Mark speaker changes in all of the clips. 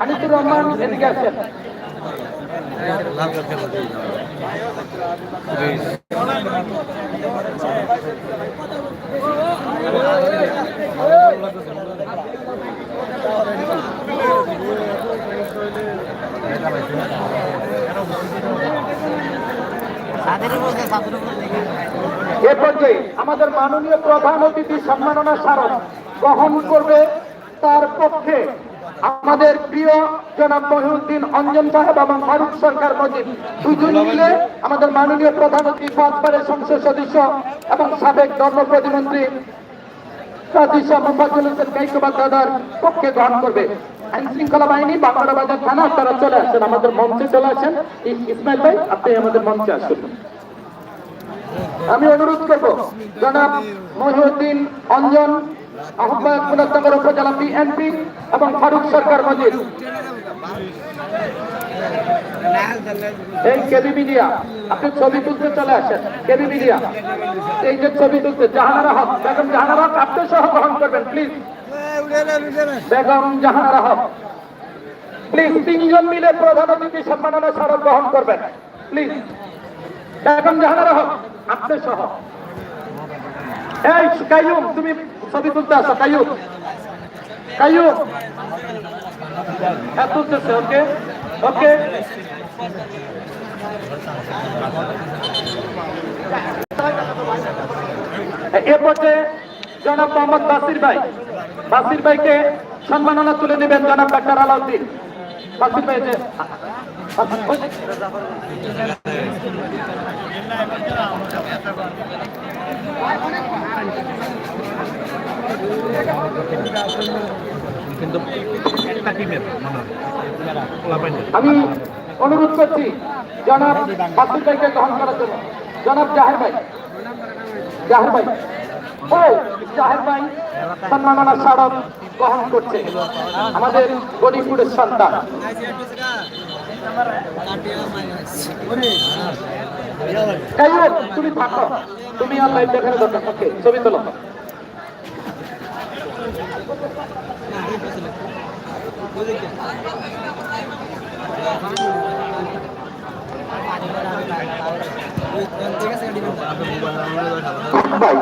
Speaker 1: আনিসুর রহমান এদিকে আসেন। এ পর্যায়ে আমাদের মাননীয় প্রধান অতিথি সম্মাননা স্মারক গ্রহণ করবে তার পক্ষে আমাদের প্রিয় জনাব মহিউদ্দিন অঞ্জন সাহেব এবং ফারুক সরকার মজিদ। দুজন মিলে আমাদের মাননীয় প্রধান অতিথি পাঁচবারের সংসদ সদস্য এবং সাবেক ধর্ম প্রতিমন্ত্রী আমি অনুরোধ করব, জনাব মহিউদ্দিন অঞ্জন আহ্বায়ক উপজেলা বিএনপি এবং ফারুক সরকার মজিদ। এই আপনি ছবি তুলতে চলে এই যে ছবি তুলতে গ্রহণ করবেন প্লিজ তিনজন মিলে প্রধান অতিথি সম্মাননা স্মারক গ্রহণ করবেন প্লিজ বেগম জাহানারা হক, আপনি সহ। এই তুমি ছবি তুলতে আসো কাইয়ুম কাইয়ুম হ্যাঁ তুলতেছে, ওকে। ওকে। এ পর্যায়ে জনাব মোহাম্মদ বাসির ভাই। বাসির ভাইকে সম্মাননা তুলে নেবেন জনাব ডাক্তার আলাউদ্দিন। বাসির ভাই, যে আমি অনুরোধ করছি, জনাব বাসির ভাইকে গ্রহণ করার জন্য। জনাব জাহের ভাই। জাহের ভাই। ও, জাহের ভাই সম্মাননা স্মারক গ্রহণ করছে। আমাদের গরিবপুরের সন্তান। তুমি থাকো। তুমি আর লাইভ দেখানো দরকার ছবি তোলো। ভাই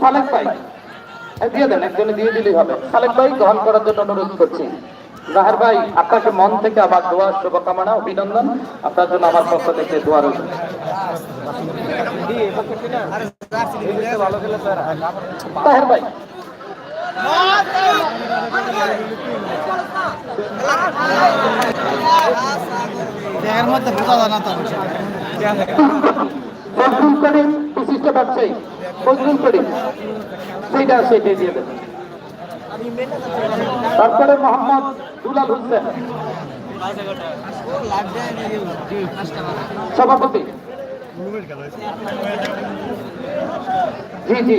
Speaker 1: সালেক ভাই দিয়ে দেন একজনে দিয়ে দিলেই হবে। সালেক ভাই গ্রহণ করার জন্য অনুরোধ করছি। জাহের ভাই আপনাকে মন থেকে আবার দোয়ার শুভকামনা অভিনন্দন। আপনার জন্য আমার পক্ষ থেকে দোয়া রইল। তাহের ভাই ফজলুল করিম বিশিষ্ট ব্যবসায়ী ফজলুল করিম সেইটা সেটাই দিয়ে দেবেন তারপরে মোহাম্মদ দুলাল হোসেন, সভাপতি। জি জি।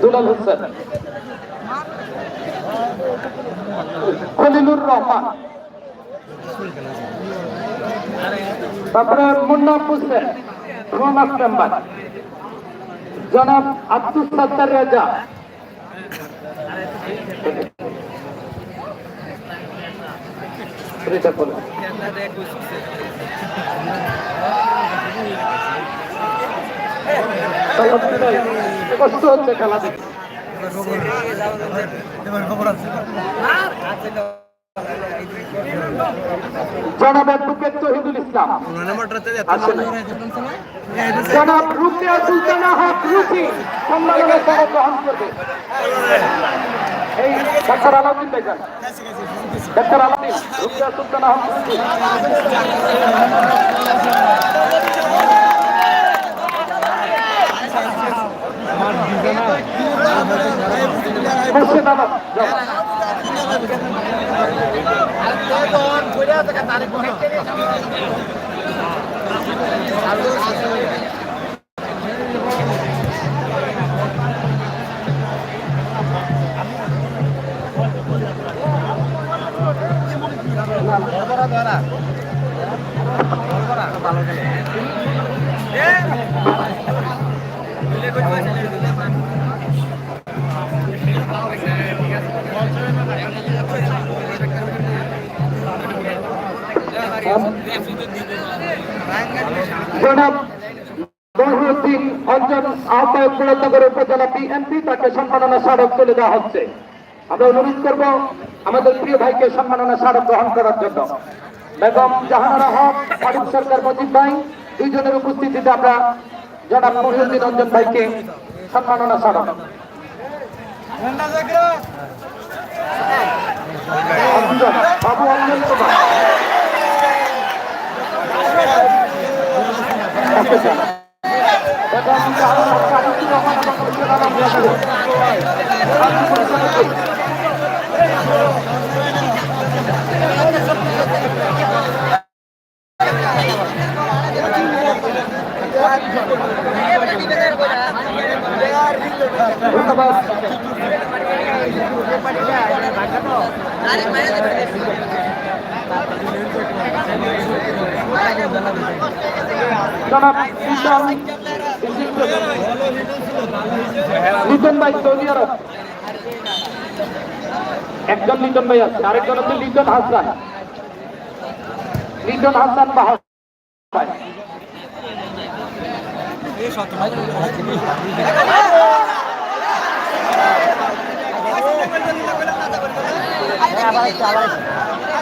Speaker 1: দুলাল হোসেন। খলিলুর রহমান। তারপরে মুন্না হোসেন রোমাস মেম্বার। জনাব আব্দুল সত্তার রাজা। এটা। কষ্ট হচ্ছে খেলা দেখে জনাব অ্যাডভোকেট শহীদুল ইসলাম। জনাব রুকিয়া সুলতানা হক সুলতানা হক রুচি ধরা ধরা ভালো আমাদের প্রিয় ভাইকে সম্মাননা স্মারক গ্রহণ করার জন্য। বেগম জাহানারা হক, ফারুক সরকার, মজিদ উপস্থিতিতে আমরা জনাব মহিউদ্দিন অঞ্জন ভাইকে সম্মাননা স্মারক। জনাব লিটন ভাই, সৌদি আরব। একজন লিটন ভাই আছে, আরেকজন হচ্ছে লিটন হাসান। লিটন হাসান বাহার ভাই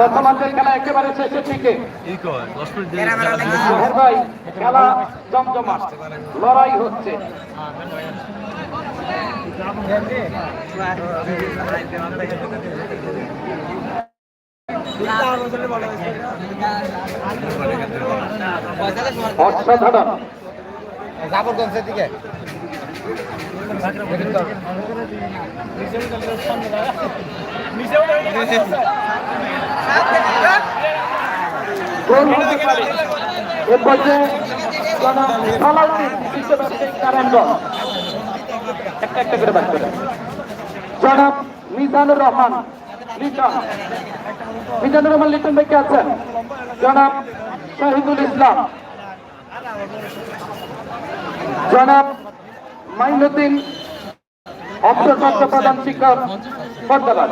Speaker 1: বর্তমানের খেলা একেবারে শেষের দিকে। ভাই খেলা জমজমাট। লড়াই হচ্ছে। অসাধারণ।
Speaker 2: জাফরগঞ্জের দিকে।
Speaker 1: একটা একটা করে বাদ করে জনাব মিজানুর রহমান লিটন মিজানুর রহমান লিটন ভাই কে আছেন জনাব শহীদুল ইসলাম জনাব মাইনুদ্দিন অবসরপ্রাপ্ত প্রধান শিক্ষক বর্তমান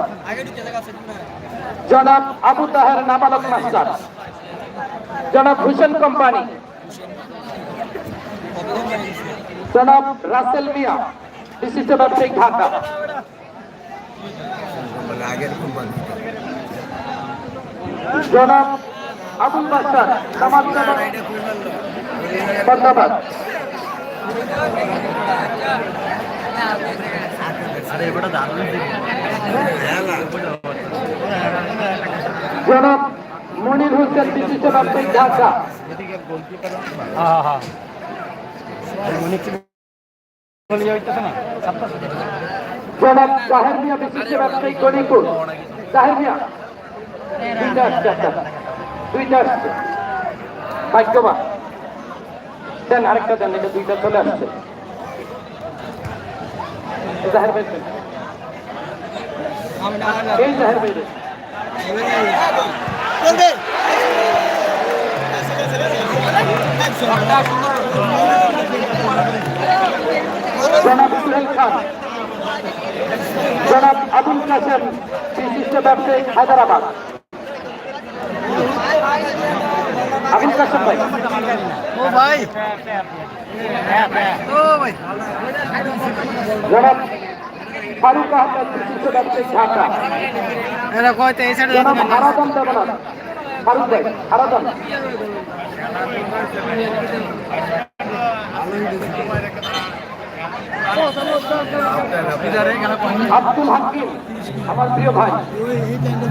Speaker 1: জনাব আবু তাহের নাবালক মাস্টার। জনাব হুসেন কোম্পানি। জনাব রাসেল মিয়া, বিশিষ্ট ব্যবসায়িক ঢাকা জনাব আবুল বাসার সমাজসেবক ধন্যবাদ জনাব মনির হোসেন বিশিষ্ট ব্যবসায়িক ঢাকা জনাব জাহের মিয়া বিশিষ্ট ব্যবসায়িক গণিপুর জাহের মিয়া, দুইটা আসছে দুইটা আসছে। ভাগ্যবান। দেন, আরেকটা দেন, এটা দুইটা চলে আসছে। জাহের ভাই। এই জাহের ভাই জনাব জনাব আবুল কাসেম বিশিষ্ট ব্যবসায়ী, হায়দ্রাবাদ। আবুল কাসেম ভাই।
Speaker 2: ও ভাই। ও ভাই।
Speaker 1: জনাব ফারুক আহমেদ বিশিষ্ট ব্যবসায়ী ঢাকা
Speaker 2: এরা কয়তে এই সাইডে
Speaker 1: জনাব হারাদন দেবনাথ। ফারুক ভাই হারাদন আব্দুল হাকিম আমার প্রিয় ভাই।